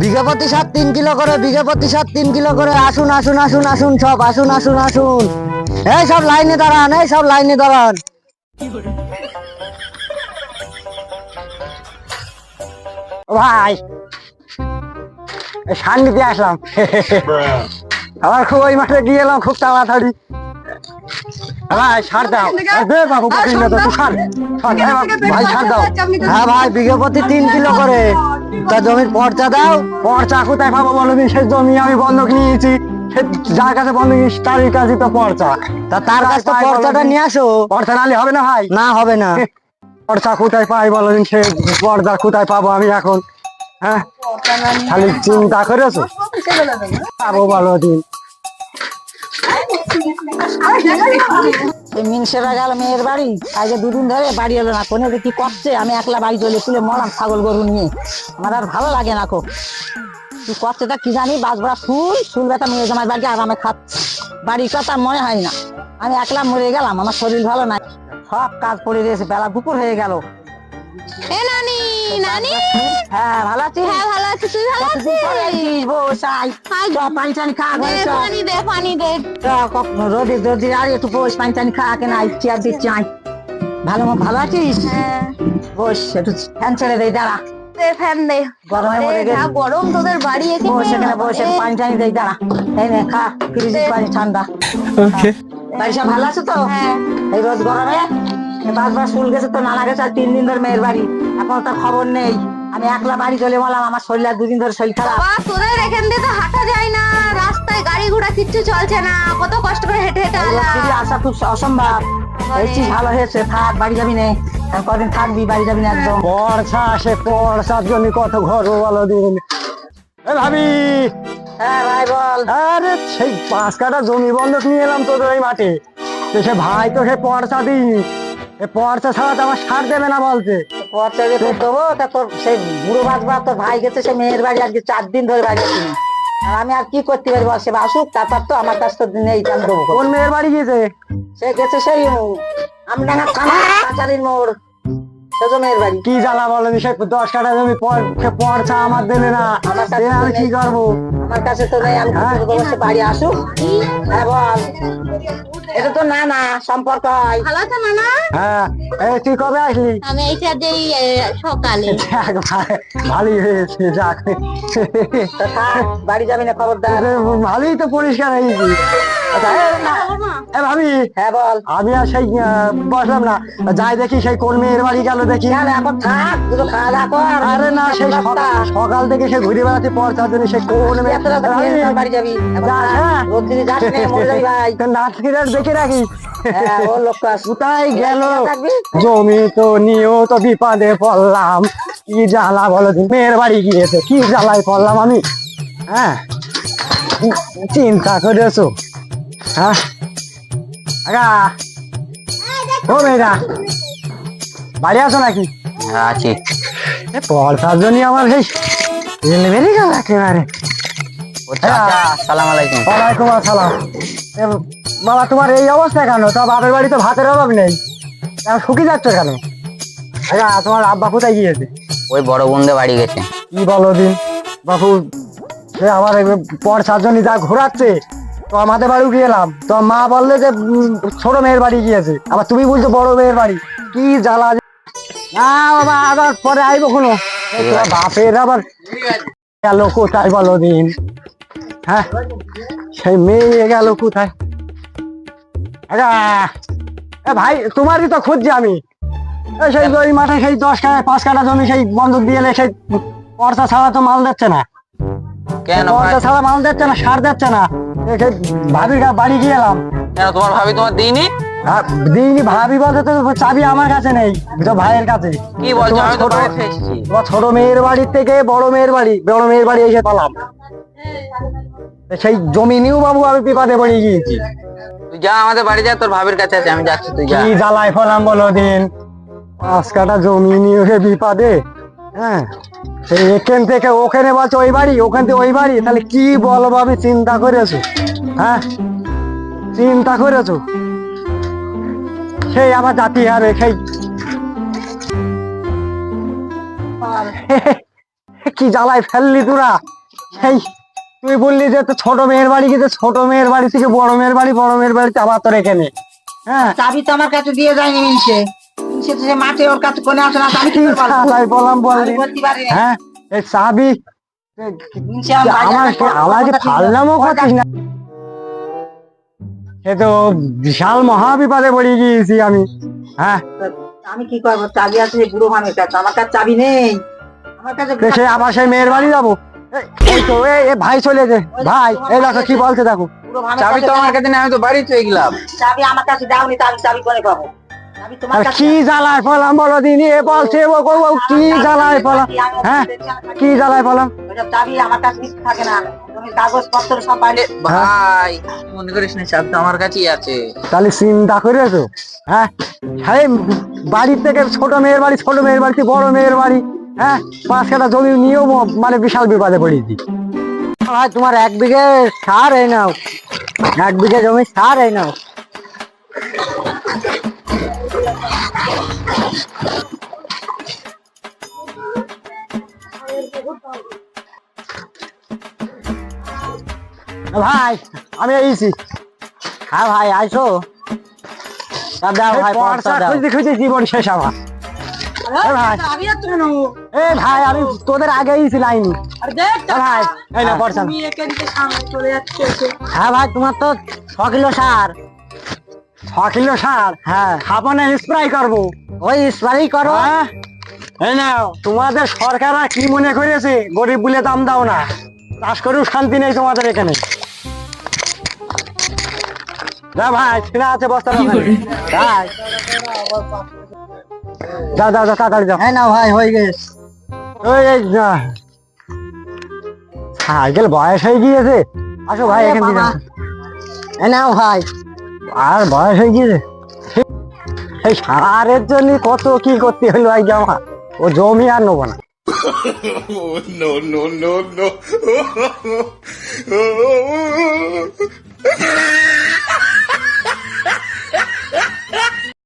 বিঘা প্রতি সাত তিন কিলো করে বিঘা প্রতি সাত তিন কিলো করে আসুন আসুন আসুন আসুন সব আসুন আসুন আসুন। এই সব লাইনে দাঁড়ান এই সব লাইনে দাঁড়ান। ভাই সার আসলাম। আবার খুব ওই মাঠে গিয়ে এলাম খুব তাড়াতাড়ি। ভাই সার দাও। দে বাবু সার বাবু, ভাই সার দাও হ্যাঁ ভাই বিঘা প্রতি তিন কিলো করে। তা জমির পর্চা দাও। পর্চা কোথায় পাবো বলো সেই জমি আমি বন্ধক নিয়েছি। সে যার কাছে বন্ধক নিয়েছি তারই কাছে তো পর্চা। তা তার কাছে তো পর্চাটা নিয়ে আসো। পর্চা নালে হবে না ভাই? না হবে না। পর্চা কোথায় পাই বলো দিন সে পর্চা কোথায় পাবো আমি এখন? হ্যাঁ? খালি চিন্তা করেছ? পাবো বলো দিন গেল মেয়ের বাড়ি। দুদিন ধরে বাড়ি না। কোনে দেখি করছে? আমি একলা বাড়ি চলে তুলে মরাম ছাগল গরু নিয়ে। আমার আর ভালো লাগে না কো। করছে তা কি জানি? ফুল ফুল জামাই বাড়ির কথা মনে হয় না। আমি একলা মরে গেলাম। আমার শরীর ভালো নাই। সব কাজ পড়ে রয়েছে বেলা দুপুর হয়ে গেল। নানি। হ্যাঁ ভালো আছিস? হ্যাঁ ভালো আছি। তুই ভালো আছিস? বস, আয়। আয়। চ, পানি টানি খা ঘরে চ। পানি দে পানি দে। চ, রোদে রোদে আর একটু বস পানি টানি খা কেন আই চেয়ার দিচ্ছি আয়। ভালো ভালো আছিস? হ্যাঁ। বস একটু ফ্যান ছেড়ে দেই দাঁড়া। দে ফ্যান দে। গরমে মরে যা গরম তোদের বাড়ি এখানে বস এখানে বস পানি টানি দেই দাঁড়া। এই নে খা ফ্রিজের পানি ঠান্ডা। বাড়ি সব ভালো আছে তো? হ্যাঁ। এই রোদ গরমে? বারবার স্কুল গেছে তো নানা গেছে আর তিন দিন ধরে মেয়ের বাড়ি। এখন তার খবর নেই। আমি একলা বাড়ি চলে বললাম আমার শরীর আর দুদিন ধরে শরীর খারাপ। তোদের এখান দিয়ে তো হাঁটা যায় না। রাস্তায় গাড়ি ঘোড়া কিচ্ছু চলছে না। কত কষ্ট করে হেঁটে হেঁটে আলা আসা খুব অসম্ভব। এই ভালো হয়েছে? থাক বাড়ি যাবি নে। কদিন থাকবি বাড়ি যাবি না একদম। পর্চা আসে পর্চার জন্য কত ঘর বলো দিন। ভাবি। হ্যাঁ ভাই বল। আরে সেই পাঁচ কাটা জমি বন্ধক নিয়ে এলাম তোদের ওই মাঠে। তো সে ভাই তো সে পর্চা দিইনি এ পর্চা ছাড়া তো আমার সার দেবে না বলছে। পর্চা যে তোর দেবো তা তোর সেই বুড়ো বাজবা তোর ভাই গেছে সে মেয়ের বাড়ি আজকে চার দিন ধরে বাড়ি গেছি আর আমি আর কি করতে পারি বল সে আসুক তারপর তো আমার কাছে তো নেই আমি দেবো? কোন মেয়ের বাড়ি গিয়েছে সে গেছে সেই আমডাঙ্গা থানা কাচারির মোড়। বাড়ি। কি জ্বালা বলো সে দশ কাটা জমি পর- সে পর্চা আমার দেবে না। আমি কি করব? আমার কাছে তো নেই আমি সে বাড়ি আসুক। হ্যাঁ বল এটা তো না না সম্পর্ক হয়। ভালো আছে মানা হ্যাঁ এই তুই কবে আসলি? আমি এইটা দেই সকালে। যাক ভালোই হয়েছে যাক। বাড়ি যাবি না খবরদার? ভালোই তো পরিষ্কার হয়েছি। আচ্ছা, এ ভাবি হ্যাঁ বল। আমি আর সেই বসলাম না। যাই দেখি সেই কর্মীর বাড়ি গেল দেখি। এখন থাক দুটো খাওয়া দাওয়া কর। আরে না সেই। সকাল- থেকে সে ঘুরে বেড়াতে পড়ার জন্য সে কোন মেয়ে এত রাতে বাড়ি যাবি। হ্যাঁ। রোদ দিনে যাস না মরে যাবি ভাই নাচ দেখে রাখি। হ্যাঁ। কোথায় গেল? জমি তো নিয়েও তো বিপদে পড়লাম। কি জ্বালা বলো মেয়ের বাড়ি গিয়েছে কি জ্বালায় পড়লাম আমি? হ্যাঁ? চিন্তা করেছ? হ্যাঁ? আগা। ও মেয়েরা বাড়ি আছো নাকি? আছি। পড়তার জন্য আমার সেই বেরিয়ে গেল একেবারে আসসালামু আলাইকুম ওয়ালাইকুম আসসালাম। বাবা তোমার এই অবস্থা কেন? তো বাপের বাড়ি তো ভাতের অভাব নেই। শুকিয়ে যাচ্ছ কেন? আচ্ছা তোমার আব্বা কোথায় গিয়েছে? ওই বড় বাড়ি গেছে। কি বলো দিন? বাপু সে আমার পর সাতজনই যা ঘোরাচ্ছে তো আমাদের বাড়িও গেলাম তো মা বললে যে ছোট মেয়ের বাড়ি গিয়েছে। আবার তুমি বলছো বড় মেয়ের বাড়ি। কি জ্বালা না বাবা আবার পরে আইবো কোনো। বাপের আবার গেল কোথায় বলো দিন? হ্যাঁ সেই মেয়ে গেল কোথায়? ভাই তোমারই তো খুঁজছি আমি। সেই ওই মাঠে সেই দশ কাটা পাঁচ কাটা জমি সেই বন্ধক দিয়ে সেই পর্চা ছাড়া তো মাল দিচ্ছে না। কেন পর্চা ছাড়া মাল দিচ্ছে না সার দিচ্ছে না। সেই ভাবির বাড়ি গিয়েলাম কেন তোমার ভাবি তোমার দিইনি? দিইনি ভাবি বলতে তো চাবি আমার কাছে নেই তো ভাইয়ের কাছে। কি বলছো? আমি তো ছোট- মেয়ের বাড়ির থেকে বড় মেয়ের বাড়ি বড় মেয়ের বাড়ি এসে পালাম। সেই জমি নিয়েও বাবু আমি বিপদে পড়ে গিয়েছি। তুই যা আমাদের বাড়ি যা তোর ভাবির কাছে আছে আমি যাচ্ছি তুই যা। কি জ্বালায় ফলাম বলো দিন? পাঁচ কাটা জমি নিয়ে বিপাদে হ্যাঁ? সেই এখান থেকে ওখানে বলছো ওই বাড়ি ওখান থেকে ওই বাড়ি। তাহলে কি বলব আমি চিন্তা করেছ? হ্যাঁ? চিন্তা করেছ? সেই আমার জাতি হারে সেই কি জ্বালায় ফেললি তোরা? সেই তুই বললি যে তো ছোট মেয়ের বাড়ি গেছে ছোট মেয়ের বাড়ি থেকে বড় মেয়ের বাড়ি বড় মেয়ের বাড়িতে আবার তোর এখানে। হ্যাঁ? চাবি তো আমার কাছে দিয়ে যায়নি মিনসে। মিনসে তো সে মাঠে ওর কাছে কোনে আসে না আমি কি বললাম। বললি। বলতে পারি হ্যাঁ? এই চাবি আমার আমাকে। করছিস না। এ তো বিশাল মহা বিপদে পড়ে গিয়েছি আমি। হ্যাঁ? আমি কি করব? চাবি আছে বুড়ো মানুষ কাছে আমার কাছে চাবি নেই। আমার কাছে আবার সেই মেয়ের বাড়ি যাব। তো এ ভাই চলে যে ভাই এই দেখো কি বলছে দেখো। চাবি তো আমার কাছে আমি তো বাড়ি চলে গেলাম। চাবি আমার কাছে দাওনি তো আমি চাবি করে পাবো? কি জ্বালায় পলাম বলো দিনি এ বলছে ও গো, কি জ্বালায় পলাম হ্যাঁ কি জ্বালায় ওইসব চাবি আমার কাছে থাকে না। তুমি সব বাইরে ভাই মনে করিস না চাবি তো আমার কাছেই আছে। তাহলে চিন্তা করেছ হ্যাঁ? হ্যাঁ বাড়ির থেকে ছোট মেয়ের বাড়ি ছোট মেয়ের বাড়িতে বড় মেয়ের বাড়ি। হ্যাঁ পাঁচ কাটা জমি নিয়েও মানে বিশাল বিপদে পড়েছি। ভাই তোমার এক বিঘে সার এই নাও। এক বিঘে জমি সার এই নাও। ভাই আমি এইছি হ্যাঁ ভাই আইসো দাও ভাই পয়সা খুঁজতে খুঁজতে জীবন শেষ আমার। এ ভাই। চাবি আর তুমি নাও। এ ভাই আমি তোদের আগেই লাইনি ভাই এই না হ্যাঁ ভাই তোমার তো ছ কিলো সার। ছ কিলো সার? হ্যাঁ। খাবনে স্প্রে করব। ওই স্প্রে করো। এই নাও। তোমাদের সরকার কি মনে করেছে? গরিব বলে দাম দাও না। চাষ করেও শান্তি নেই তোমাদের এখানে। যা ভাই ছিনা আছে বস্তা ভাই। যাও যাও যাও তাড়াতাড়ি যাও। হ্যাঁ না ভাই হয়ে গেছে। সাইকেল বয়স হয়ে গিয়েছে আসো ভাই এখান থেকে নাও ভাই আর বয়স হয়ে গিয়েছে এই সারের জন্য কত কি করতে হলো ভাই জামা ও জমি আর নেব না Oh, no, no, no, no.